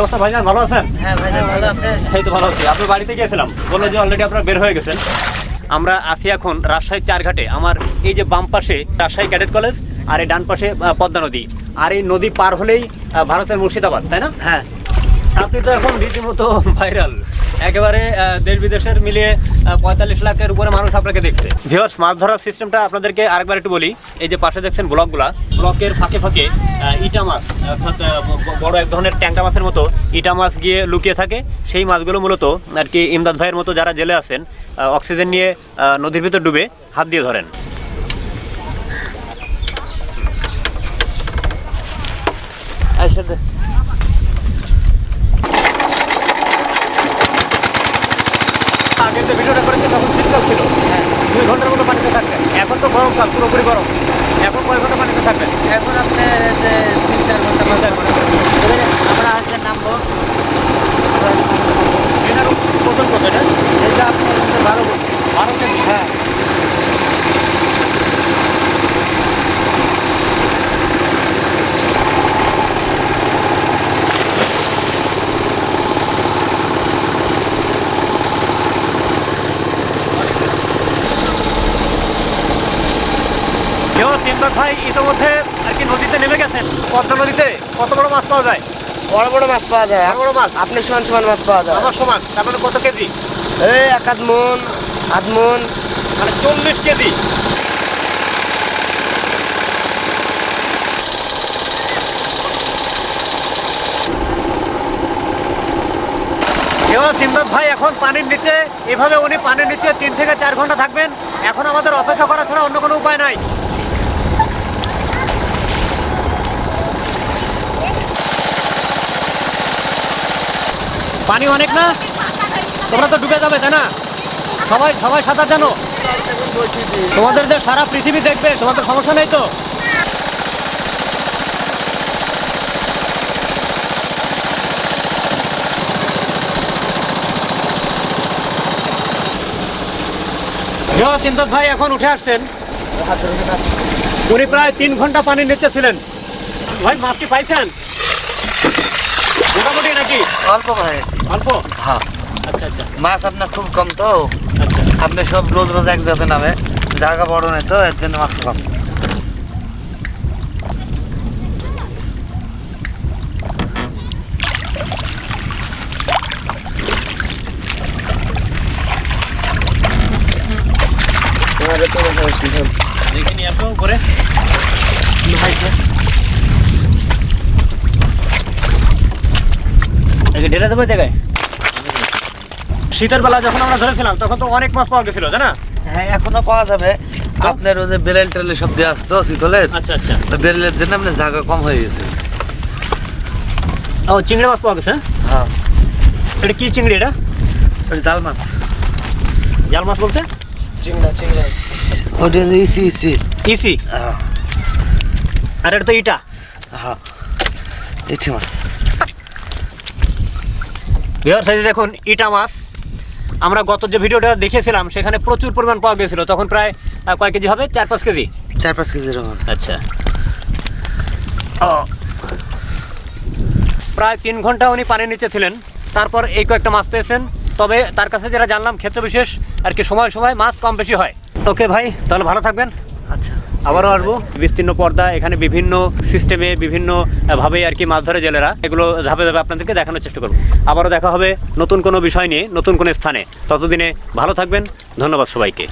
অবস্থা ভাইজান? ভালো আছেন? হ্যাঁ ভাই ভালো আপনি এই তো ভালো আছি। আপনার বাড়িতে গিয়েছিলাম। বলল যে অলরেডি আপনারা বের হয়ে গেছেন। আমরা আছি এখন রাজশাহী চারঘাটে। আমার এই যে বাম পাশে রাজশাহী ক্যাডেট কলেজ আর এই ডান পাশে পদ্মা নদী। আর এই নদী পার হলেই ভারতের মুর্শিদাবাদ তাই না? হ্যাঁ। আপনি তো এখন রীতিমতো ভাইরাল একেবারে দেশ বিদেশের মিলিয়ে পঁয়তাল্লিশ লাখের উপরে মানুষ আপনাকে দেখছে। ভিওর্স মাছ ধরার সিস্টেমটা আপনাদেরকে আরেকবার একটু বলি। এই যে পাশে দেখছেন ব্লকগুলা, ব্লকের ফাঁকে ফাঁকে ইটা মাছ, অর্থাৎ বড় এক ধরনের ট্যাংরা মাছের মতো ইটা মাছ গিয়ে লুকিয়ে থাকে। সেই মাছগুলো মূলত আর কি ইমদাদ ভাইয়ের মতো যারা জেলে আছেন অক্সিজেন নিয়ে নদীর ভিতর ডুবে হাত দিয়ে ধরেন। দে আগে যে ভিডিওটা করেছে তখন শীতকাল ছিল দুই ঘণ্টার মতো পানিতে থাকবেন এখন তো গরমকাল পুরোপুরি গরম। এখন কয় ঘণ্টা পানিতে থাকবেন এখন আপনার যে তিন চার ঘণ্টা তিন চার ঘণ্টা। আমরা আজকে নামবো এটার ওজন কত এটা এটা আপনার হচ্ছে বারো বছর বারো কেজি হ্যাঁ কেউ ভাই ইতিমধ্যে আর কি নদীতে নেমে গেছেন। পদ্মা নদীতে? কত বড় মাছ পাওয়া যায়? বড় বড় মাছ পাওয়া যায়। বড় বড় মাছ? আপনি সমান সমান মাছ পাওয়া যায়। আমার সমান। তার মানে কত কেজি? এই এক আধ মন আধ মন। মানে চল্লিশ কেজি। সিমবাগ ভাই এখন পানির নিচে। এভাবে উনি পানির নিচে তিন থেকে চার ঘণ্টা থাকবেন। এখন আমাদের অপেক্ষা করা ছাড়া অন্য কোনো উপায় নাই। পানি অনেক না? তোমরা তো ডুবে যাবে, তাই না? সবাই সবাই সাঁতার জানো। তোমাদের যে সারা পৃথিবী দেখবে, তোমাদের সমস্যা নেই তো? সিমদাদ ভাই এখন উঠে আসছেন। উনি প্রায় তিন ঘণ্টা পানির নিচে ছিলেন। ভাই, মাছ কি পাইছেন? মোটামুটি নাকি? অল্প ভাই। অল্প? হ্যাঁ। আচ্ছা আচ্ছা। মাছ আপনার খুব কম তো? আচ্ছা। আপনি সব রোজ রোজ এক জায়গাতে নামে। জায়গা বড় নেই তো এর জন্য মাছ কম। দেখে নিয়ে আসো উপরে। একে ঢেলে দেবো জায়গায়। শীতের বেলা যখন আমরা ধরেছিলাম তখন তো অনেক মাছ পাওয়া গেছিল তাই না? হ্যাঁ এখনও পাওয়া যাবে। আপনার ওই যে বেরেল টেলে সব দিয়ে আসতো শীতলের? আচ্ছা আচ্ছা। বেরেলের জন্য আপনার জায়গা কম হয়ে গেছে। ও চিংড়ি মাছ পাওয়া গেছে হ্যাঁ? হ্যাঁ। এটা কি চিংড়ি এটা? ওই জাল মাছ। জাল মাছ বলতে? ওটা যে ইসি ইসি। ইসি? হ্যাঁ। আর এটা তো ইটা? হ্যাঁ। ইটি মাছ। বিহার সাইজে দেখুন ইটা মাছ। আমরা গত যে ভিডিওটা দেখেছিলাম সেখানে প্রচুর পরিমাণ পাওয়া গেছিল। তখন প্রায় কয় কেজি হবে? চার পাঁচ কেজি? চার পাঁচ হবে আচ্ছা। প্রায় তিন ঘণ্টা উনি পানির নিচে ছিলেন। তারপর এই কয়েকটা মাছ পেয়েছেন। তবে তার কাছে যেটা জানলাম ক্ষেত্র বিশেষ আর কি সময় সময় মাছ কম বেশি হয়। ওকে ভাই তাহলে ভালো থাকবেন। আচ্ছা। আবারও আসব। বিস্তীর্ণ পর্দা, এখানে বিভিন্ন সিস্টেমে বিভিন্ন ভাবে আর কি মাছ ধরে জেলেরা। এগুলো ধাপে ধাপে আপনাদেরকে দেখানোর চেষ্টা করব। আবারও দেখা হবে নতুন কোনো বিষয় নিয়ে, নতুন কোনো স্থানে। ততদিনে ভালো থাকবেন। ধন্যবাদ সবাইকে।